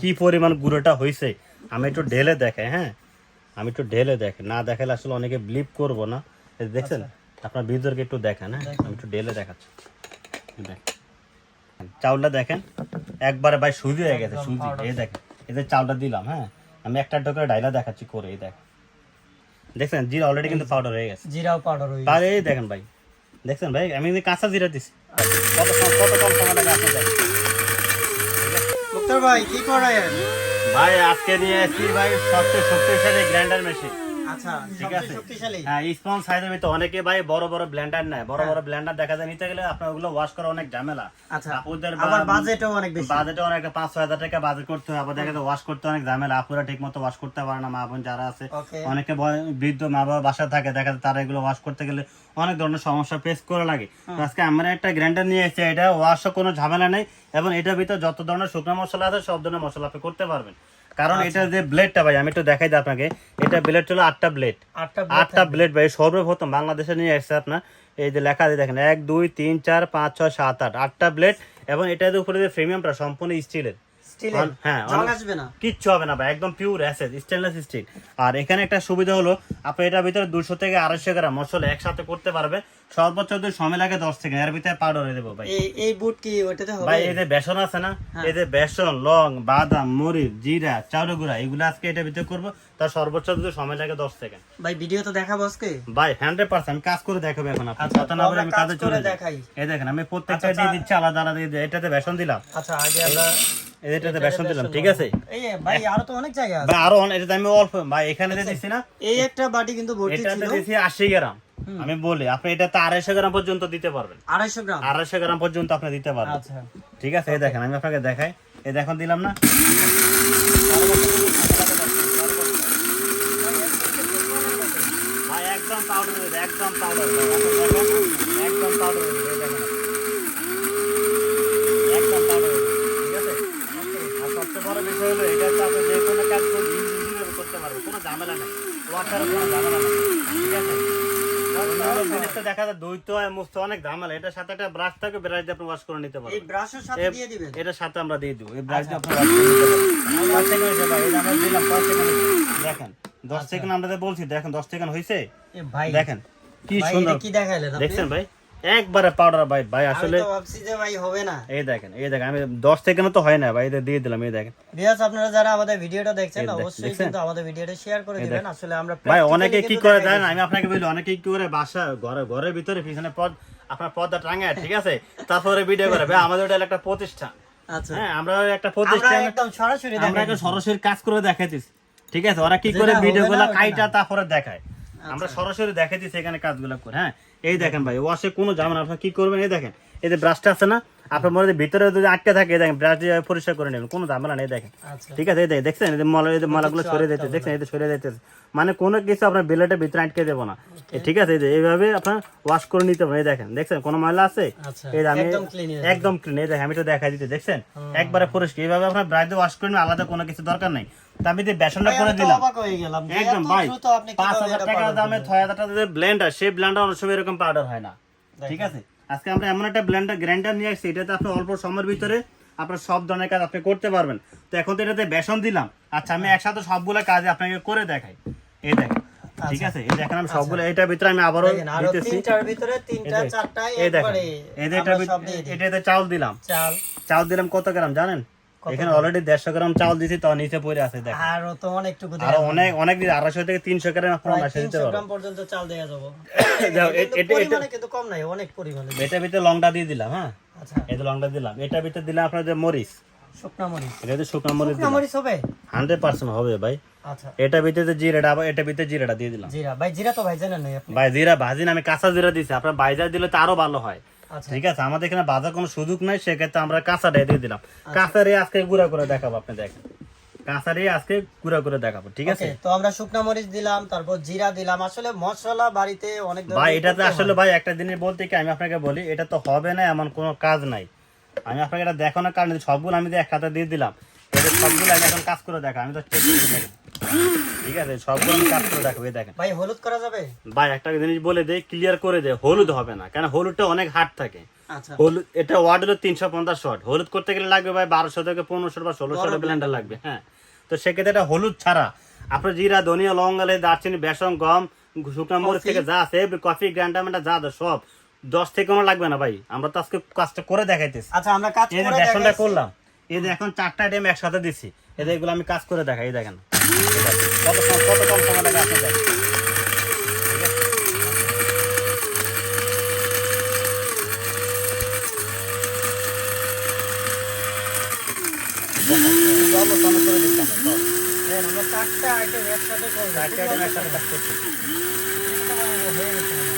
কি পরিমাণ গুঁড়োটা হয়েছে আমি একটু ঢেলে দেখে হ্যাঁ? আমি একটু ঢেলে দেখে না দেখালে আসলে অনেকে বিলিভ করব না। দেখছেন? আপনার ভিতরকে একটু দেখেন হ্যাঁ? আমি একটু ঢেলে দেখাচ্ছি। চাউলটা দেখেন একবারে ভাই সুজি হয়ে গেছে সুজি। এই দেখেন এই যে চাউলটা দিলাম হ্যাঁ? আমি একটা একটা করে ডাইলা দেখাচ্ছি করে এই দেখেন। দেখছেন? জিরা অলরেডি কিন্তু পাউডার হয়ে গেছে। জিরাও পাউডার হয়ে তাহলে এই দেখেন ভাই। দেখছেন ভাই? আমি কাঁচা জিরা দিছি। কত কত কম সময় লাগে আপনি ভাই কি করেন ভাই আজকে নিয়ে এসেছি ভাই সবচেয়ে শক্তিশালী গ্রাইন্ডার মেশিন। আচ্ছা ঠিক আছে। হ্যাঁ স্পঞ্জ সাইজের ভিতরে অনেকে ভাই বড় বড় ব্লেন্ডার নেয়। বড় বড় ব্লেন্ডার দেখা যায় নিতে গেলে আপনার ওগুলো ওয়াশ করা অনেক ঝামেলা। আচ্ছা আপুদের আবার বাজেটও অনেক বেশি। বাজেটে অনেক পাঁচ ছয় হাজার টাকা বাজেট করতে হয়। আবার দেখা যায় ওয়াশ করতে অনেক ঝামেলা। আপুরা ঠিক মতো ওয়াশ করতে পারে না মা বোন যারা আছে। অনেকে বৃদ্ধ মা বাবা বাসা থাকে দেখা যায় তারা এগুলো ওয়াশ করতে গেলে অনেক ধরনের সমস্যা ফেস করা লাগে। আজকে আমরা একটা গ্রাইন্ডার নিয়ে এসেছি এটা ওয়াশও কোনো ঝামেলা নেই। এবং এটার ভিতরে যত ধরনের শুকনো মশলা আছে সব ধরনের মশলা আপনি করতে পারবেন। কারণ এটা যে ব্লেডটা ভাই আমি একটু দেখাই দিই আপনাকে। এটা ব্লেড হলো আটটা ব্লেড আটটা ব্লেড ভাই সর্বপ্রথম বাংলাদেশে নিয়ে এসেছে আপনার এই যে লেখা আছে দেখেন এক দুই তিন চার পাঁচ ছয় সাত আট আটটা ব্লেড এবং এটার উপরে যে প্রিমিয়ামটা সম্পূর্ণ স্টিলের স্টিলের। হ্যাঁ জং আসবে না। কিচ্ছু হবে না ভাই একদম পিওর স্টেনলেস স্টিল আর এখানে একটা সুবিধা হলো আপনি এটার ভিতরে থেকে আড়াইশো গ্রাম মশলা একসাথে করতে পারবে। সর্বোচ্চ যদি সময় লাগে থেকে এর ভিতরে পাউডার হয়ে দেবো ভাই। এই এই বুট কি হবে? ভাই যে বেসন আছে না হ্যাঁ। এই যে বেসন লং বাদাম মরিচ জিরা চাউল গুঁড়া এগুলো আজকে এটার ভিতরে করব। তার সর্বোচ্চ যদি সময় লাগে দশ সেকেন্ড ভাই ভিডিও তো দেখাবো আজকে? ভাই হান্ড্রেড পার্সেন্ট আমি কাজ করে দেখাবো এখন আপনি। আচ্ছা, কথা না বলে আমি কাজ চলে যাই। এই দেখেন আমি প্রত্যেকটা আচ্ছা, দিয়ে দিচ্ছি আলাদা আলাদা দিয়ে এটাতে বেসন দিলাম। আচ্ছা আগে আমরা এটাতে বেসন দিলাম ঠিক আছে? এই ভাই আরও তো অনেক জায়গা আছে। আরও অনেক- এটাতে আমি অল্প ভাই এখানে দিয়ে না এই একটা বাটি কিন্তু ভর্তি এটাতে ছিল। দিচ্ছি গ্রাম। আমি বলি আপনি এটাতে আড়াইশো গ্রাম পর্যন্ত দিতে পারবেন। আড়াইশো গ্রাম? আড়াইশো গ্রাম পর্যন্ত আপনি দিতে পারবেন। আচ্ছা। ঠিক আছে এই দেখেন আমি আপনাকে দেখাই। এই দেখুন দিলাম না? একদম পাউডার একদম পাউডার একদম পাউডার হয়ে যায়, এই দেখেন আপনি। একদম পাউডার হয়ে যায়, ঠিক আছে আর সবচেয়ে বড় বিষয় হলো এটা তো আপনি যে কোনো কাজ করতে ইজিভাবে করতে পারবেন কোনো ঝামেলা নেই ওয়াটারের কোনো ঝামেলা নেই ঠিক আছে অন্যান্য জিনিসটা দেখা যায় দৈত হয় মুছতে অনেক ঝামেলা। এটার সাথে একটা ব্রাশ থাকে ব্রাশ দিয়ে আপনি ওয়াশ করে নিতে এই পারবেন ব্রাশের সাথে দিয়ে দিবেন? এটার সাথে আমরা দিয়ে দিব। এই ব্রাশ দিয়ে আপনি ওয়াশ করে নিতে পারবেন। পাঁচ সেকেন্ড হয়েছে ভাই এটা আমরা দিলাম পাঁচ সেকেন্ড দেখেন দশ সেকেন্ড আমরা বলছি দেখেন দশ সেকেন্ড হয়েছে? ভাই দেখেন কি সুন্দর। কি দেখাইলেন দেখছেন ভাই? একবারে পাউডার ভাই ভাই আসলে ভাবছি যে ভাই হবে না। এই দেখেন এই দেখেন আমি দশ সেকেন্ড তো হয় না ভাই এটা দিয়ে দিলাম এই দেখেন। আপনারা যারা আমাদের ভিডিওটা দেখছেন অবশ্যই কিন্তু আমাদের ভিডিওটা শেয়ার করে দিবেন। আসলে আমরা ভাই অনেকে কি করে দেয় আমি আপনাকে বলি অনেকে কি করে বাসা ঘরে ঘরের ভিতরে পিছনে পদ আপনার পদটা টাঙায় ঠিক আছে? তারপরে ভিডিও করে। ভাই আমাদের ওটা একটা প্রতিষ্ঠান। আচ্ছা। হ্যাঁ আমরা একটা প্রতিষ্ঠান একদম সরাসরি আমরা একটা সরাসরি কাজ করে দেখাইতেছি। ঠিক আছে? ওরা কি করে না, কাইটা তারপরে দেখায়। আমরা সরাসরি দেখাইছি সেখানে কাজগুলো করে। হ্যাঁ এই দেখেন ভাই ওয়াশে কোনো ঝামেলা আপনার কি করবেন? এই দেখেন এই যে ব্রাশটা আছে না আপনার মনে হয় ভিতরে যদি আটকে থাকে দেখেন ব্রাশ দিয়ে পরিষ্কার করে নেবেন কোনো ঝামেলা নেই দেখেন। আচ্ছা। ঠিক আছে এই দেখছেন? এই মলা এই মলাগুলো সরে যেতে দেখছেন? এই যে সরে যেতে মানে কোনো কিছু আপনার বেলেটের ভিতরে আটকে দেবো না। ঠিক আছে এই যে এইভাবে আপনার ওয়াশ করে নিতে পারেন এই দেখেন দেখছেন? কোনো ময়লা আছে? আচ্ছা এই আমি একদম ক্লিন একদম ক্লিন এই দেখেন আমি তো দেখা দিতে দেখছেন? একবারে পরিষ্কার এইভাবে আপনার ব্রাশ দিয়ে ওয়াশ করে আলাদা কোনো কিছু দরকার নেই। তো আমি যে বেসনটা করে দিলাম একদম ভাই পাঁচ হাজার powder দামে ছয় হাজার টাকা ব্লেন্ডার সেই ব্লেন্ডার অনেক সময় এরকম পাউডার হয় না। ঠিক আছে? আজকে আমরা এমন একটা ব্লেন্ডার গ্রাইন্ডার নিয়ে আসছি এটাতে আপনি অল্প সময়ের ভিতরে আপনার সব ধরনের কাজ আপনি করতে পারবেন। তো এখন তো এটাতে বেসন দিলাম। আচ্ছা আমি একসাথে সবগুলো কাজ আপনাকে করে দেখাই। এই দেখেন ঠিক আছে? এই দেখেন আমি সবগুলো এটার ভিতরে আমি আবারও দিতেছি। তিনটার ভিতরে তিনটা চারটা এই দেখেন। এটাতে চাউল দিলাম। চাল। চাউল দিলাম কত গ্রাম জানেন? এখানে অলরেডি দেড়শো গ্রাম চাউল দিছি তো নিচে পড়ে আছে দেখেন। আরও তো অনেকটুকু আরও অনেক অনেক দিন আড়াইশো থেকে তিনশো গ্রাম আপনার মাসে দিতে 300 পারব গ্রাম পর্যন্ত চাল দেয়া যাব। কিন্তু এটা- এটা- কিন্তু কম নাই অনেক পরিমাণে। এটার ভিতরে লংটা দিয়ে দিলাম হ্যাঁ? আচ্ছা। যে লংটা দিলাম এটার ভিতরে দিলাম আপনার যে মরিচ। শুকনা মরিচ। এটা যে শুকনো মরিচ শুকনা মরিচ হবে? হান্ড্রেড পার্সেন্ট হবে ভাই। আচ্ছা। এটার ভিতরে জিরাটা আবার এটার ভিতরে জিরাটা দিয়ে দিলাম। জিরা। ভাই জিরা তো ভাই জানেন আপনি? ভাই জিরা ভাজি আমি কাঁচা জিরা দিছি। আপনার বাইজা দিলে তো আরও ভালো হয়। ঠিক আছে আমাদের এখানে বাজার কোনো সুযোগ নাই সেক্ষেত্রে আমরা কাঁচাটাই দিয়ে দিলাম। কাঁচারে আজকে গুঁড়া করে দেখাবো আপনি দেখেন। কাঁচারে আজকে গুঁড়া করে দেখাবো ঠিক আছে? তো আমরা শুকনা মরিচ দিলাম তারপর জিরা দিলাম। আসলে মশলা বাড়িতে অনেক ভাই এটাতে আসলে ভাই একটা জিনিস বলতে কি আমি আপনাকে বলি এটা তো হবে না এমন কোনো কাজ নাই। আমি আপনাকে এটা দেখানোর কারণে সবগুলো আমি এক হাতে দিয়ে দিলাম এটা সবগুলো আমি এখন কাজ করে দেখা আমি তো। ঠিক আছে সবগুলো কাজ করে দেখেন। ভাই হলুদ করা যাবে? ভাই একটা জিনিস বলে দেয় ক্লিয়ার করে দেয় হলুদ হবে না কেন হলুদটা অনেক হার্ড থাকে। আচ্ছা। হলুদ এটা ওয়াট হলো তিনশো পঞ্চাশ ওয়াট হলুদ করতে গেলে লাগবে ভাই বারোশো থেকে পনেরোশো বা ষোলোশো ব্লেন্ডার লাগবে হ্যাঁ। তো সেক্ষেত্রে এটা হলুদ ছাড়া। আপনার জিরা ধনিয়া লঙ্গালে দারচিনি বেসন গম শুকনো মরিচ থেকে যা আছে কফি যা সব। দশ থেকে কোনো লাগবে না ভাই। আমরা তো আজকে কাজটা করে দেখাইতেছি। আচ্ছা আমরা কাজ করে বেসনটা করলাম। এই যে এখন চারটা আইটেম একসাথে দিচ্ছি এদের এগুলো আমি কাজ করে দেখাই দেখেন। হ্যাঁ, হয়ে মনে হয়।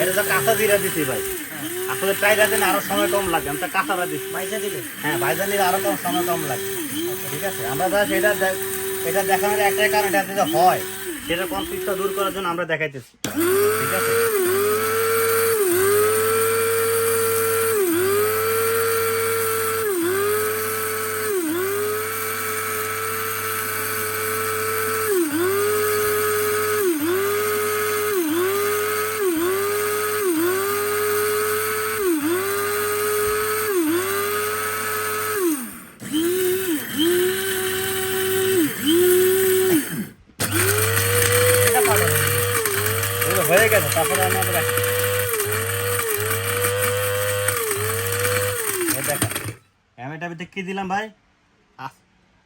এটা তো জিরা দিছি ভাই আসলে আরও সময় কম লাগে আমি তো কাঁচারা দিচ্ছি দিলে হ্যাঁ ভাইজান নিলে আরও কম সময় কম লাগে ঠিক আছে, আমরা এটা দেখানোর একটাই কারণ এটা হয়, সেটা কনফ্লিক্টটা দূর করার জন্য আমরা দেখাইতেছি। ঠিক আছে এটা পাবো এগুলো হয়ে গেছে তারপরে আমি আবার রাখি। এই দেখেন আমি এটা ভিতরে কি দিলাম ভাই?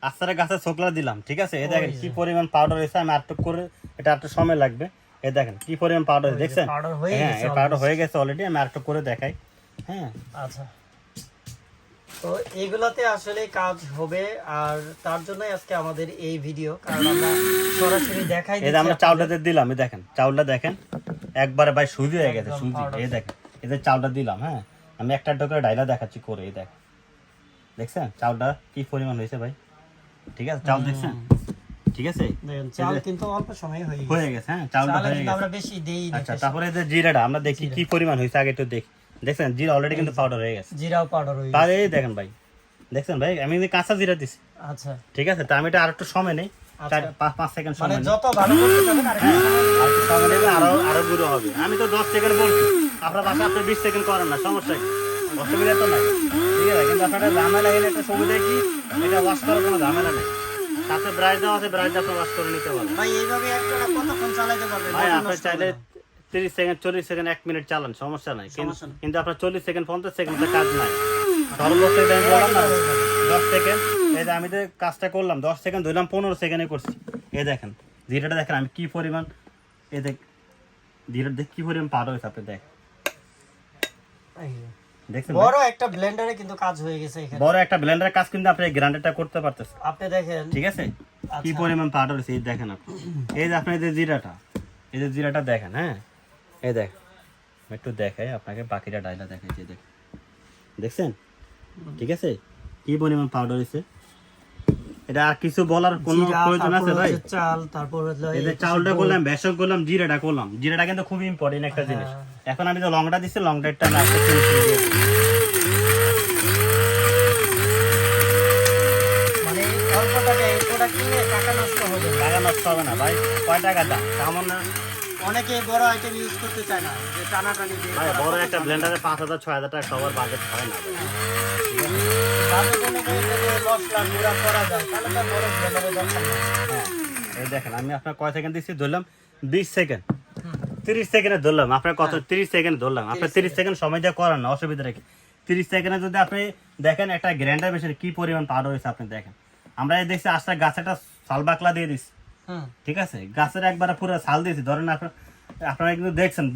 আস্তারে গাছের ছোকলা দিলাম ঠিক আছে? এই দেখেন কি পরিমাণ পাউডার হয়েছে আমি আটটুক করে এটা সময় লাগবে। এই দেখেন কি পরিমাণ পাউডার দেখছেন? হ্যাঁ এই পাউডার হয়ে গেছে অলরেডি আমি করে দেখাই। হ্যাঁ। আচ্ছা। তো এগুলাতে আসলে কাজ হবে আর তার জন্যই আজকে আমাদের এই ভিডিও কারণ আমরা সরাসরি দেখাই এই আমরা চাউলটাতে দিলাম এই দেখেন চাউলটা দেখেন একবারে ভাই সুজি হয়ে গেছে সুজি। এই দেখেন যে চাউলটা দিলাম হ্যাঁ আমি একটা একটা করে ডাইলা দেখাচ্ছি করে এই দেখ দেখছেন? চাউলটা কি পরিমাণ হয়েছে ভাই? ঠিক আছে? চাউল দেখছেন? ঠিক আছে? চাল কিন্তু অল্প সময় হয়ে গেছে হয়ে গেছে। হ্যাঁ চাউলটা হয়ে গেছে। আমরা বেশি দেই আচ্ছা তারপরে যে জিরাটা আমরা দেখি কি পরিমাণ হয়েছে আগে একটু দেখি। দেখছেন? জিরা অলরেডি কিন্তু পাউডার হয়ে গেছে। জিরাও পাউডার হয়ে গেছে। তাহলে দেখেন ভাই। দেখছেন ভাই? আমি কিন্তু কাঁচা জিরা দিছি। আচ্ছা। ঠিক আছে? তা আমি এটা আর একটু সময় নেই। সেকেন্ড সময় যত ভালো আর আর গুঁড়ো হবে। আমি তো দশ সেকেন্ড বলছি। আপনার বাসা আপনি বিশ সেকেন্ড করেন না সমস্যা অসুবিধা তো নাই। ঠিক আছে কিন্তু আপনার ঝামেলা এলে একটা সুবিধা কি এটা ওয়াশ করার কোনো ঝামেলা নেই। তাতে ব্রাইট দেওয়া আছে ব্রাইট আপনি ওয়াশ করে নিতে পারবেন ভাই এইভাবে একটা কতক্ষণ চালাতে পারবেন ভাই আপনি চাইলে তিরিশ সেকেন্ড চল্লিশ সেকেন্ড এক মিনিট চালান সমস্যা নাই। কিন্তু- আপনার চল্লিশ সেকেন্ড পঞ্চাশ সেকেন্ডের কাজ নাই। সর্বোচ্চ বললাম না দশ সেকেন্ড। এই যে আমি যে কাজটা করলাম দশ সেকেন্ড ধরলাম পনেরো সেকেন্ডে করছি। এই দেখেন জিরাটা দেখেন আমি কি পরিমাণ এই দেখ জিরাটা দেখ কি পরিমাণ পার হয়েছে আপনি দেখ। দেখছেন বড় একটা ব্লেন্ডারে কিন্তু কাজ হয়ে গেছে এখানে। বড় একটা ব্লেন্ডারের কাজ কিন্তু আপনি গ্রাইন্ডারটা করতে পারতেছেন। আপনি দেখেন। ঠিক আছে? কি আচ্ছা। পরিমাণ পাউডার হয়েছে এই দেখেন আপনি। এই যে আপনার যে জিরাটা এই যে জিরাটা দেখেন হ্যাঁ? এই দেখ একটু দেখাই আপনাকে বাকিটা ডাইলা দেখাই যে দেখ। দেখছেন? ঠিক আছে? কি পরিমাণ পাউডার হয়েছে? এটা আর কিছু বলার কোনো প্রয়োজন আছে ভাই? চাল তারপর এই যে করলাম বেসন করলাম জিরাটা করলাম। জিরাটা কিন্তু খুব ইম্পর্টেন্ট একটা জিনিস। এখন আমি যে লংটা দিচ্ছি লংটা একটা। মানে অল্প টাকা এই প্রোডাক্ট কিনে টাকা নষ্ট হবে না। টাকা নষ্ট হবে না ভাই কয় টাকা দাম? তেমন না অনেকে বড় আইটেম ইউজ করতে চায় না যে টানাটানি দিয়ে ভাই বড় একটা ব্লেন্ডারে পাঁচ হাজার ছয় হাজার টাকা সবার বাজেট হয় না। তাদের যদি মশলা গুঁড়া করা যায় তাহলে তো বড় ব্লেন্ডারের দরকার নেই। হ্যাঁ। এই দেখেন আমি আপনার কয় সেকেন্ড দিচ্ছি? ধরলাম বিশ সেকেন্ড তিরিশ সেকেন্ডে ধরলাম আপনার কত? তিরিশ সেকেন্ড ধরলাম। আপনার তিরিশ সেকেন্ড সময় দিয়ে করান না অসুবিধা রেখে তিরিশ সেকেন্ডে যদি আপনি দেখেন একটা গ্র্যান্ডার মেশিনে কি পরিমাণ পাউডার হয়েছে আপনি দেখেন। আমরা এই দেখছি আস্তে গাছে একটা সাল বাকলা দিয়ে দিচ্ছি। ঠিক আছে? গাছের একবার পুরো ছাল দিয়েছি। ধরেন আপনার আপনারা কিন্তু দেখছেন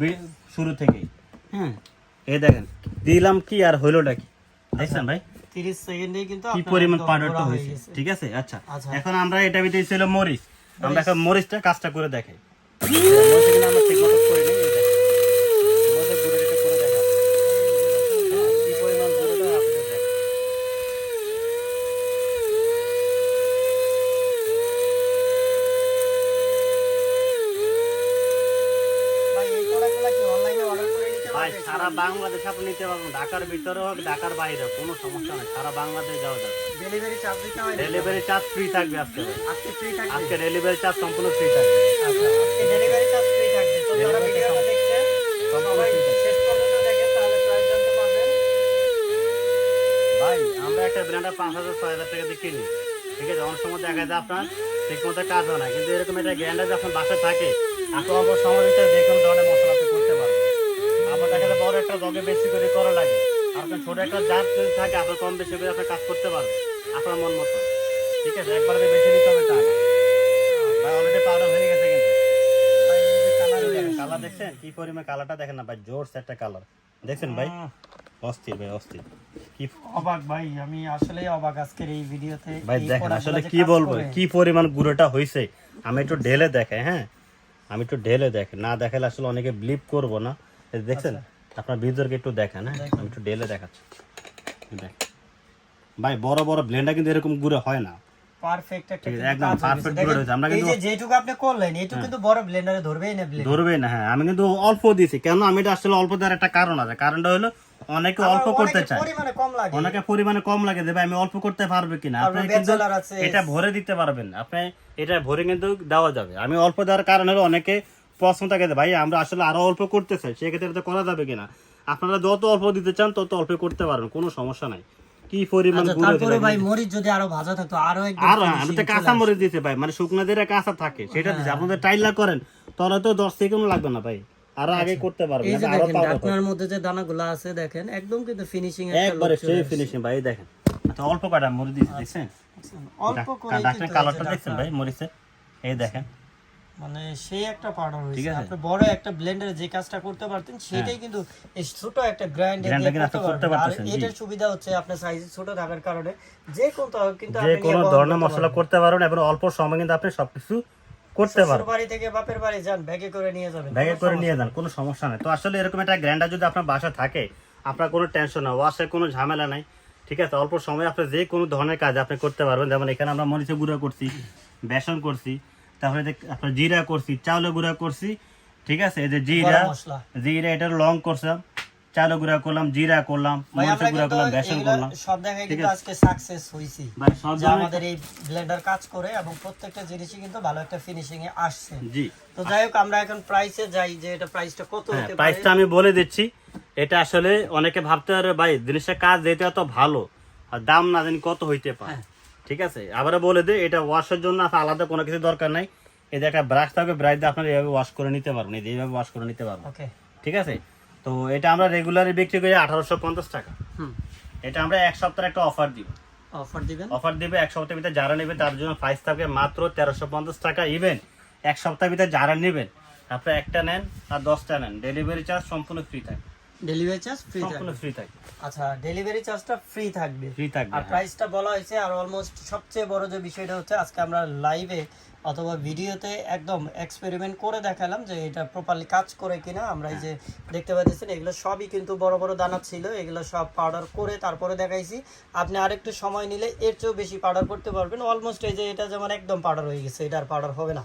শুরু থেকেই। হ্যাঁ। এই দেখেন দিলাম কি আর হইলোটা কি? দেখছেন ভাই? তিরিশ সেকেন্ডে কিন্তু কি পরিমাণ পাউডারটা হয়েছে? ঠিক আছে? আচ্ছা। আচ্ছা। এখন আমরা এটা ভিতরে ছিল মরিচ। আমরা এখন মরিচটা কাজটা করে দেখাই। সারা বাংলাদেশ আপনি নিতে পারবেন। ঢাকার ভিতরে হোক ঢাকার বাইরে হোক কোনো সমস্যা নেই। সারা বাংলাদেশ যাওয়া যাবে। ডেলিভারি চার্জ দিতে হয়। ডেলিভারি চার্জ ফ্রি থাকবে আজকে। আজকে ফ্রি থাকবে। আজকে ডেলিভারি চার্জ সম্পূর্ণ ফ্রি থাকবে। আজকে ডেলিভারি চার্জ ফ্রি থাকবে। তো যারা ভিডিওটা দেখছে সম্পূর্ণ ফ্রি থাকবে। শেষ পর্যন্ত দেখে তাহলে প্রাইস জানতে পারবেন। ভাই আমরা একটা ব্র্যান্ডের পাঁচ হাজার ছয় হাজার টাকা দিয়ে কিনি। ঠিক আছে? অনেক সময় দেখা যায় আপনার ঠিক মতো কাজ হয় না। কিন্তু এরকম একটা গ্যারান্ডার যখন বাসায় থাকে আপনি অল্প সময় ভিতরে যে কোনো ধরনের মশলা আপনি করতে পারবেন। বড় একটা জগে বেশি করে করা লাগে। আপনার ছোট একটা জাত যদি থাকে আপনার কম বেশি করে আপনার কাজ করতে পারবেন আপনার মন মতো। ঠিক আছে? একবারে বেশি নিতে হবে তা ভাই অলরেডি পাউডার হয়ে গেছে কিন্তু। কালার দেখছেন? কি পরিমাণ কালারটা দেখেন না ভাই জোরস একটা কালার দেখছেন ভাই? অস্থির ভাই অস্থির। কি অবাক ভাই আমি আসলে অবাক আজকের এই ভিডিওতে। ভাই দেখেন আসলে কি বলব কি পরিমাণ গুঁড়োটা হয়েছে আমি একটু ঢেলে দেখাই হ্যাঁ? আমি একটু ঢেলে দেখেন। না দেখালে আসলে অনেকে বিলিভ করব না। দেখছেন? আপনার ভিতরকে একটু দেখেন হ্যাঁ? আমি একটু ঢেলে দেখাচ্ছি। দেখ। ভাই বড় বড় ব্লেন্ডার কিন্তু এরকম গুঁড়ো হয় না। পারফেক্ট একটা ঠিক আছে, কিন্তু একদম কাজ perfect গেছে। করে দেখেন, হয়েছে। আমরা কিন্তু- যেটুকু আপনি করলেন এটুকু কিন্তু বড় ব্লেন্ডারে ধরবেই না blender। ধরবে না হ্যাঁ। আমি কিন্তু অল্প দিয়েছি। কেন? আমি এটা আসলে অল্প দেওয়ার একটা কারণ আছে। কারণটা হলো অনেকে অল্প করতে চায়। কম লাগে। অনেকে পরিমাণে কম লাগে দেবে আমি অল্প করতে পারবে কিনা? আপনি কিন্তু এটা ভরে দিতে পারবেন আপনি এটা ভরে কিন্তু দেওয়া যাবে। আমি অল্প দেওয়ার কারণ হলো অনেকে প্রশ্ন থাকে ভাই আমরা আসলে আরও অল্প করতে চাই সেক্ষেত্রে করা যাবে কিনা? আপনারা যত অল্প দিতে চান তত অল্প করতে পারবেন কোনো সমস্যা নাই। কি পরিমাণ আচ্ছা, তারপরে ভাই মরিচ যদি আরও ভাজা থাকতো আরও একদম আমি তো কাঁচা মরিচ দিতে ভাই মানে শুকনো দিয়ে কাঁচা থাকে সেটা দিচ্ছে আপনাদের টাইলা করেন তাহলে তো দশ সেকেন্ড লাগবে না ভাই। আরও আগে করতে পারবেন আরও পাওয়া ঢাকনার মধ্যে যে দানাগুলো আছে দেখেন একদম কিন্তু ফিনিশিং একবারে সেই ফিনিশিং ভাই দেখেন। আচ্ছা অল্প কাটা মরিচ দিয়েছি দেখছেন? অল্প করে ডাক্তার কালারটা দেখছেন ভাই মরিচে এই দেখেন। মানে সেই একটা পাউডার হয়েছে? হ্যাঁ। আপনি বড় একটা ব্লেন্ডারে যে কাজটা করতে পারতেন সেটাই কিন্তু ছোট একটা গ্রাইন্ডার দিয়ে করতে আর এটার সুবিধা হচ্ছে আপনার সাইজ ছোট থাকার কারণে যে কোন কিন্তু যে আপনি কোনো নিয়ে ধরনের মশলা করতে পারবেন এবং অল্প সময় কিন্তু আপনি সবকিছু করতে পারবেন। বাড়ি থেকে বাপের বাড়ি যান ব্যাগে করে নিয়ে যাবেন ব্যাগে করে সমস্যা নিয়ে যান কোনো সমস্যা নেই। তো আসলে এরকম একটা গ্র্যান্ডার যদি আপনার বাসা থাকে আপনার কোনো টেনশন না ওয়াশের কোনো ঝামেলা নাই ঠিক আছে? অল্প সময় আপনি যে কোনো ধরনের কাজ আপনি করতে পারবেন। যেমন এখানে আমরা মরিচে গুঁড়া করছি বেসন করছি তারপরে আপনার জিরা করছি চাউলের গুঁড়া করছি ঠিক আছে? এই যে জিরা জিরা এটার লং করছিলাম চাউলের গুঁড়া করলাম জিরা করলাম মরিচের গুঁড়া করলাম বেসন করলাম সব জায়গায় কিন্তু আজকে সাকসেস হইছি। ভাই সব আমাদের এই ব্লেন্ডার কাজ করে এবং প্রত্যেকটা জিনিসই কিন্তু ভালো একটা ফিনিশিং এ আসছে। জি। তো যাই হোক আমরা এখন প্রাইসে যাই যে এটা প্রাইসটা কত হ্যাঁ হতে পারে। প্রাইসটা আমি বলে দিচ্ছি এটা আসলে অনেকে ভাবতে পারে ভাই জিনিসটা কাজ যেতে এত ভালো আর দাম না জানি কত হইতে পারে। হ্যাঁ। ঠিক আছে? আবার বলে দিই এটা ওয়াশের জন্য আপনার আলাদা কোনো কিছু দরকার নাই। এই যে একটা ব্রাশ থাকবে ব্রাশ দিয়ে আপনার এইভাবে ওয়াশ করে নিতে পারবেন। এই যে এইভাবে ওয়াশ করে নিতে পারবেন। ওকে ঠিক আছে? তো এটা আমরা রেগুলারই বিক্রি করি আঠারোশো পঞ্চাশ টাকা। হুম। এটা আমরা এক সপ্তাহের একটা অফার দিব। অফার দিবেন? অফার দিবে এক সপ্তাহের ভিতরে যারা নেবে তার জন্য প্রাইস থাকবে মাত্র তেরোশো পঞ্চাশ টাকা ইভেন এক সপ্তাহের ভিতরে যারা নেবেন আপনি একটা নেন আর দশটা নেন। ডেলিভারি চার্জ সম্পূর্ণ ফ্রি থাকে ডেলিভারি চার্জ ফ্রি থাকবে। ফ্রি থাকে আচ্ছা ডেলিভারি চার্জটা ফ্রি থাকবে। ফ্রি থাকবে আর হ্যাঁ। প্রাইসটা বলা হয়েছে আর অলমোস্ট সবচেয়ে বড় যে বিষয়টা হচ্ছে আজকে আমরা লাইভে অথবা ভিডিওতে একদম এক্সপেরিমেন্ট করে দেখালাম যে এটা প্রপারলি কাজ করে কিনা। আমরা এই যে দেখতে পাচ্ছেন এগুলো সবই কিন্তু বড় বড় দানা ছিল এগুলো সব পাউডার করে তারপরে দেখাইছি। আপনি আরেকটু সময় নিলে এর চেয়েও বেশি পাউডার করতে পারবেন। অলমোস্ট এই যে এটা যেমন একদম পাউডার হয়ে গেছে এটা আর পাউডার হবে না।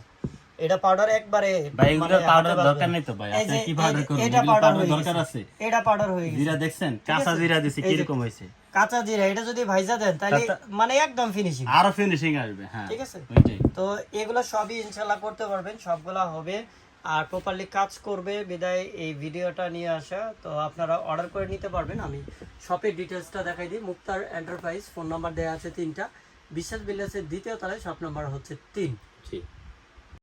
এটা পাউডার একবারে ভাই এগুলো মানে পাউডার দরকার নেই তো ভাই। আপনি কি পাউডার করবেন? এটা পাউডার দরকার আছে? এটা পাউডার হয়ে গেছে। জিরা দেখছেন? কাঁচা জিরা দিছি এই যে- কীরকম হয়েছে? কাঁচা জিরা এটা যদি ভাইজা দেন তাহলে মানে একদম ফিনিশিং আরও ফিনিশিং আসবে হ্যাঁ। ঠিক আছে? তো এগুলো সবই ইনশাল্লাহ করতে পারবেন সবগুলা হবে। আর প্রপারলি কাজ করবে বিদায় এই ভিডিওটা নিয়ে আসা। তো আপনারা অর্ডার করে নিতে পারবেন আমি শপের ডিটেলসটা দেখাই দিই। মুক্তার এন্টারপ্রাইজ ফোন নাম্বার দেওয়া আছে তিনটা। বিশ্বাস বিল্লাসের দ্বিতীয় তলায় শপ নাম্বার হচ্ছে তিন।